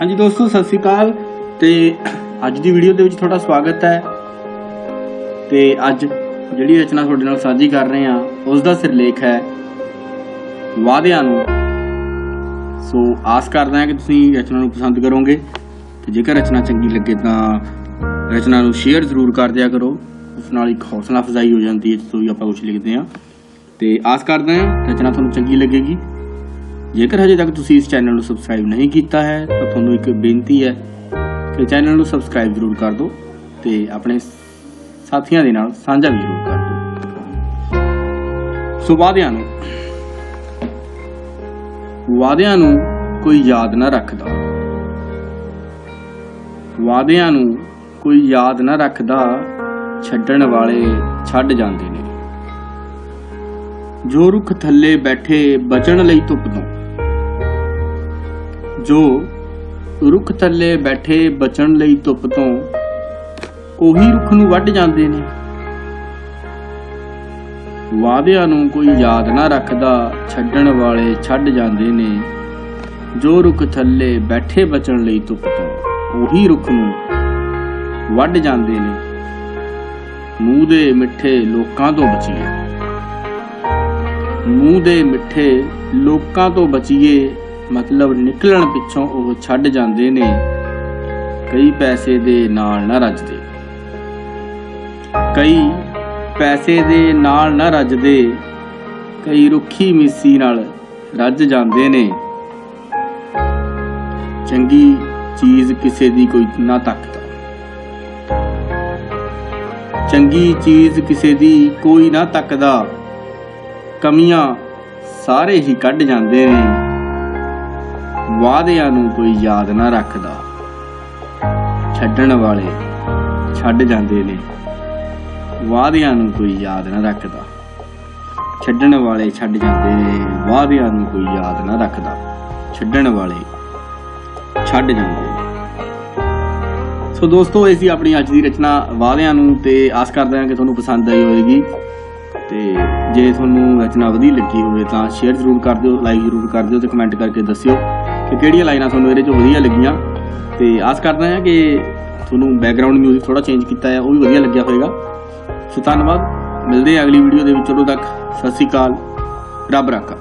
ਹਾਂਜੀ ਦੋਸਤੋ, ਸਤਿ ਸ੍ਰੀ ਅਕਾਲ ਤੇ ਅੱਜ ਦੀ ਵੀਡੀਓ ਦੇ ਵਿੱਚ ਤੁਹਾਡਾ ਸਵਾਗਤ ਹੈ। ਤੇ ਅੱਜ ਜਿਹੜੀ ਰਚਨਾ ਤੁਹਾਡੇ ਨਾਲ ਸਾਂਝੀ ਕਰ ਰਹੇ ਹਾਂ, ਉਸ ਦਾ ਸਿਰਲੇਖ ਹੈ ਵਾਅਦਿਆਂ ਨੂੰ। ਸੋ ਆਸ ਕਰਦਾ ਹਾਂ ਕਿ ਤੁਸੀਂ ਰਚਨਾ ਨੂੰ ਪਸੰਦ ਕਰੋਗੇ। ਤੇ ਜੇਕਰ ਰਚਨਾ ਚੰਗੀ ਲੱਗੇ ਤਾਂ ਰਚਨਾ ਨੂੰ ਸ਼ੇਅਰ ਜ਼ਰੂਰ ਕਰ ਦਿਆ ਕਰੋ। ਉਸ ਨਾਲ ਇੱਕ ਹੌਸਲਾ ਅਫਜ਼ਾਈ ਹੋ ਜਾਂਦੀ ਹੈ ਜਦੋਂ ਆਪਾਂ ਕੁਝ ਲਿਖਦੇ ਹਾਂ। ਤੇ ਆਸ ਕਰਦਾ ਹਾਂ ਰਚਨਾ ਤੁਹਾਨੂੰ ਚੰਗੀ ਲੱਗੇਗੀ। ਜੇਕਰ ਹਜੇ ਤੱਕ ਤੁਸੀਂ ਇਸ ਚੈਨਲ ਨੂੰ ਸਬਸਕ੍ਰਾਈਬ ਨਹੀਂ ਕੀਤਾ ਹੈ, ਤਾਂ ਤੁਹਾਨੂੰ ਇੱਕ ਬੇਨਤੀ ਹੈ ਕਿ ਚੈਨਲ ਨੂੰ ਸਬਸਕ੍ਰਾਈਬ ਜ਼ਰੂਰ ਕਰ ਦਿਓ ਤੇ ਆਪਣੇ ਸਾਥੀਆਂ ਦੇ ਨਾਲ ਸਾਂਝਾ ਵੀ ਜ਼ਰੂਰ ਕਰ ਦਿਓ। ਸੋ ਵਾਅਦਿਆਂ ਨੂੰ ਵਾਅਦਿਆਂ ਨੂੰ ਕੋਈ ਯਾਦ ਨਾ ਰੱਖਦਾ। ਵਾਅਦਿਆਂ ਨੂੰ ਕੋਈ ਯਾਦ ਨਾ ਰੱਖਦਾ, ਛੱਡਣ ਵਾਲੇ ਛੱਡ ਜਾਂਦੇ ਨੇ। ਜੋ ਰੁੱਖ ਥੱਲੇ ਬੈਠੇ ਬਚਣ ਲਈ ਧੁੱਪ ਤੋਂ। ਜੋ ਰੁੱਖ ਥੱਲੇ ਬੈਠੇ ਬਚਣ ਲਈ ਧੁੱਪ ਤੋਂ ਉਹੀ ਰੁੱਖ ਨੂੰ ਵੱਢ ਜਾਂਦੇ ਨੇ। ਵਾਅਦਿਆਂ ਨੂੰ ਕੋਈ ਯਾਦ ਨਾ ਰੱਖਦਾ, ਛੱਡਣ ਵਾਲੇ ਛੱਡ ਜਾਂਦੇ ਨੇ। ਜੋ ਰੁੱਖ ਥੱਲੇ ਬੈਠੇ ਬਚਣ ਲਈ ਧੁੱਪ ਤੋਂ ਉਹੀ ਰੁੱਖ ਨੂੰ ਵੱਢ ਜਾਂਦੇ ਨੇ। ਮੂੰਹ ਦੇ ਮਿੱਠੇ ਲੋਕਾਂ ਤੋਂ ਬਚੀਏ। ਮੂੰਹ ਦੇ ਮਿੱਠੇ ਲੋਕਾਂ ਤੋਂ ਬਚੀਏ। ਮਤਲਬ ਨਿਕਲਣ ਪਿੱਛੋਂ ਉਹ ਛੱਡ ਜਾਂਦੇ ਨੇ। ਕਈ ਪੈਸੇ ਦੇ ਨਾਲ ਨਾ ਰੱਜਦੇ। ਕਈ ਪੈਸੇ ਦੇ ਨਾਲ ਨਾ ਰੱਜਦੇ, ਕਈ ਰੁੱਖੀ ਮਿੱਸੀ ਨਾਲ ਰੱਜ ਜਾਂਦੇ ਨੇ। ਚੰਗੀ ਚੀਜ਼ ਕਿਸੇ ਦੀ ਕੋਈ ਨਾ ਤੱਕਦਾ। ਚੰਗੀ ਚੀਜ਼ ਕਿਸੇ ਦੀ ਕੋਈ ਨਾ ਤੱਕਦਾ। ਕਮੀਆਂ ਸਾਰੇ ਹੀ ਕੱਢ ਜਾਂਦੇ ਨੇ। ਵਾਅਦਿਆਂ ਨੂੰ ਕੋਈ ਯਾਦ ਨਾ ਰੱਖਦਾ। ਛੱਡਣ ਵਾਲੇ ਛੱਡ ਜਾਂਦੇ ਨੇ। ਵਾਅਦਿਆਂ ਨੂੰ ਕੋਈ ਯਾਦ ਨਾ ਰੱਖਦਾ। ਛੱਡਣ ਵਾਲੇ ਛੱਡ ਜਾਂਦੇ ਨੇ, ਵਾਅਦਿਆਂ ਨੂੰ ਕੋਈ ਯਾਦ ਨਾ ਰੱਖਦਾ। ਛੱਡਣ ਵਾਲੇ ਛੱਡ ਜਾਂਦੇ ਨੇ। ਸੋ ਦੋਸਤੋ, ਇਹ ਸੀ ਆਪਣੀ ਅੱਜ ਦੀ ਰਚਨਾ ਵਾਅਦਿਆਂ ਨੂੰ ਤੇ ਆਸ ਕਰਦੇ ਹਾਂ ਕਿ ਤੁਹਾਨੂੰ ਪਸੰਦ ਆਈ ਹੋਵੇਗੀ। ਤੇ ਜੇ ਤੁਹਾਨੂੰ ਰਚਨਾ ਵਧੀਆ ਲੱਗੀ ਹੋਵੇ ਤਾਂ ਸ਼ੇਅਰ ਜ਼ਰੂਰ ਕਰ ਦਿਓ ਲਾਈਕ ਜ਼ਰੂਰ ਕਰ ਦਿਓ ਤੇ ਕਮੈਂਟ ਕਰਕੇ ਦੱਸਿਓ। ਕਿ ਕਿਹੜੀਆਂ ਲਾਈਨਾਂ ਤੁਹਾਨੂੰ ਇਹਦੇ ਚੋਂ ਵਧੀਆ ਲੱਗੀਆਂ? ਤੇ ਆਸ ਕਰਦਾ ਹਾਂ ਕਿ ਤੁਹਾਨੂੰ ਬੈਕਗ੍ਰਾਉਂਡ ਮਿਊਜ਼ਿਕ ਥੋੜਾ ਚੇਂਜ ਕੀਤਾ ਹੈ, ਉਹ ਵੀ ਵਧੀਆ ਲੱਗਿਆ ਹੋਵੇਗਾ ਸੋ ਧੰਨਵਾਦ, ਮਿਲਦੇ ਹਾਂ ਅਗਲੀ ਵੀਡੀਓ ਦੇ ਵਿੱਚ, ਉਦੋਂ ਤੱਕ ਸਤਿ ਸ਼੍ਰੀ ਅਕਾਲ, ਰੱਬ ਰਾਖਾ।